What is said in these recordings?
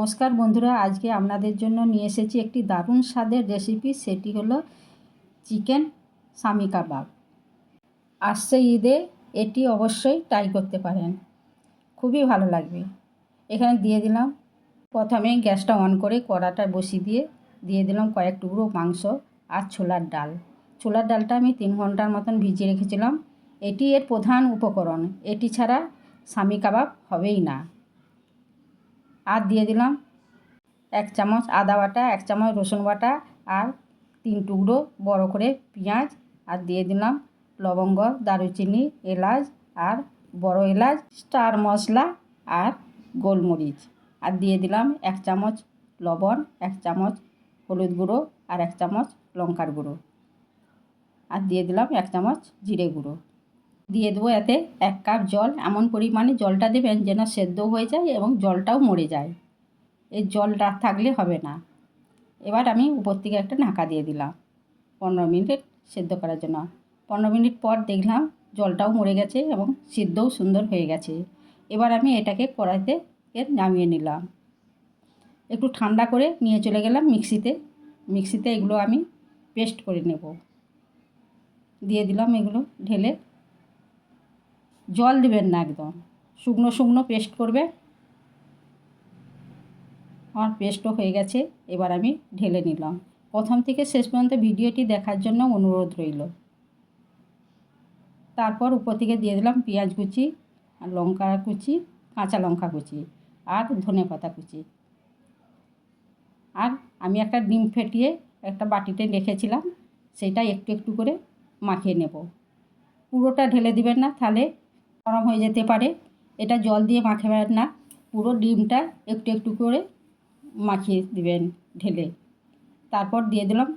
নমস্কার বন্ধুরা, আজকে আপনাদের জন্য নিয়ে এসেছি একটি দারুণ স্বাদের রেসিপি সেটি হলো চিকেন সামি কাবাব আসছে ঈদে এটি অবশ্যই ট্রাই করতে পারেন। খুবই ভালো লাগবে। এখানে দিয়ে দিলাম, প্রথমে গ্যাসটা অন করে কড়াটা বসিয়ে দিয়ে দিয়ে দিলাম কয়েক টুকরো মাংস আর ছোলার ডাল। ছোলার ডালটা আমি তিন ঘণ্টার মতন ভিজিয়ে রেখেছিলাম। এটি এর প্রধান উপকরণ। এটি ছাড়া সামি কাবাব হবেই না। আর দিয়ে দিলাম এক চামচ আদা বাটা, এক চামচ রসুন বাটা আর তিন টুকরো বড় করে পেঁয়াজ আর দিয়ে দিলাম লবঙ্গ, দারুচিনি, এলাচ আর বড় এলাচ, স্টার মশলা আর গোলমরিচ। আর দিয়ে দিলাম এক চামচ লবণ, এক চামচ হলুদ গুঁড়ো আর এক চামচ লঙ্কার গুঁড়ো। আর দিয়ে দিলাম এক চামচ জিরে গুঁড়ো। দিয়ে দেবো এতে এক কাপ জল। এমন পরিমাণে জলটা দেবেন যেন সেদ্ধ হয়ে যায় এবং জলটাও মরে যায়। এই জলটা থাকলে হবে না। এবার আমি উপর থেকে একটা ঢাকা দিয়ে দিলাম। পনেরো মিনিট সেদ্ধ করার জন্য। পনেরো মিনিট পর দেখলাম জলটাও মরে গেছে এবং সিদ্ধও সুন্দর হয়ে গেছে। এবার আমি এটাকে কড়াইতে এর নামিয়ে নিলাম। একটু ঠান্ডা করে নিয়ে চলে গেলাম মিক্সিতে। মিক্সিতে এগুলো আমি পেস্ট করে নেব। দিয়ে দিলাম এগুলো ঢেলে। জল দেবেন না একদম। শুকনো শুকনো পেস্ট করবে। আমার পেস্টও হয়ে গেছে, এবার আমি ঢেলে নিলাম। প্রথম থেকে শেষ পর্যন্ত ভিডিওটি দেখার জন্য অনুরোধ রইল। তারপর উপর থেকে দিয়ে দিলাম পেঁয়াজ কুচি, আর লঙ্কা কুচি, কাঁচা লঙ্কা কুচি, আর ধনে পাতা কুচি। আর আমি একটা ডিম ফেটিয়ে একটা বাটিতে রেখেছিলাম, সেটা একটু একটু করে মাখিয়ে নেব। পুরোটা ঢেলে দিবেন না, তাহলে গরম হয়ে যেতে পারে। এটা জল দিয়ে মাখাবেন না। পুরো ডিমটা একটু একটু করে মাখিয়ে দিবেন ঢেলে। তারপর দিয়ে দিলাম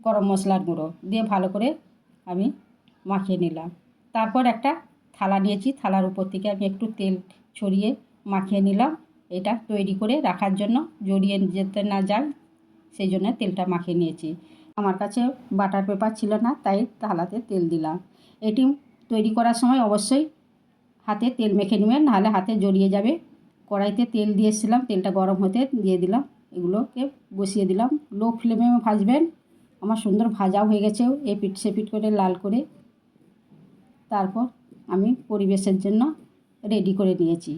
গরম মশলার গুঁড়ো। দিয়ে ভালো করে আমি মাখিয়ে নিলাম। তারপর একটা থালা নিয়েছি। থালার উপর থেকে আমি একটু তেল ছড়িয়ে মাখিয়ে নিলাম। এটা তৈরি করে রাখার জন্য জড়িয়ে যেতে না যায়, সেই জন্য তেলটা মাখিয়ে নিয়েছি। আমার কাছে বাটার পেপার ছিল না, তাই থালাতে তেল দিলাম। এটি তৈরি করার সময় অবশ্যই হাতে তেল মেখে নেবেন, নাহলে হাতে জড়িয়ে যাবে। কড়াইতে তেল দিয়েছিলাম তেলটা গরম হতে দিয়ে দিলাম। এগুলোকে বসিয়ে দিলাম। লো ফ্লেমে ভাজবেন। আমার সুন্দর ভাজাও হয়ে গেছে এ পিঠ সেপিট করে লাল করে। তারপর আমি পরিবেশের জন্য রেডি করে নিয়েছি।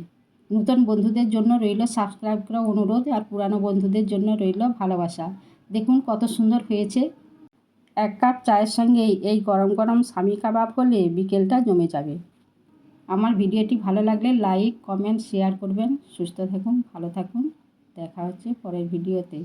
নতুন বন্ধুদের জন্য রইল সাবস্ক্রাইব করা অনুরোধ আর পুরানো বন্ধুদের জন্য রইল ভালোবাসা। দেখুন কত সুন্দর হয়েছে। এক কাপ চায়ের সঙ্গে এই গরম গরম স্বামী কাবাব হলে বিকেলটা জমে যাবে। আমার ভিডিওটি ভালো লাগলে লাইক কমেন্ট শেয়ার করবেন। সুস্থ থাকুন, ভালো থাকুন। দেখা হচ্ছে পরের ভিডিওতে।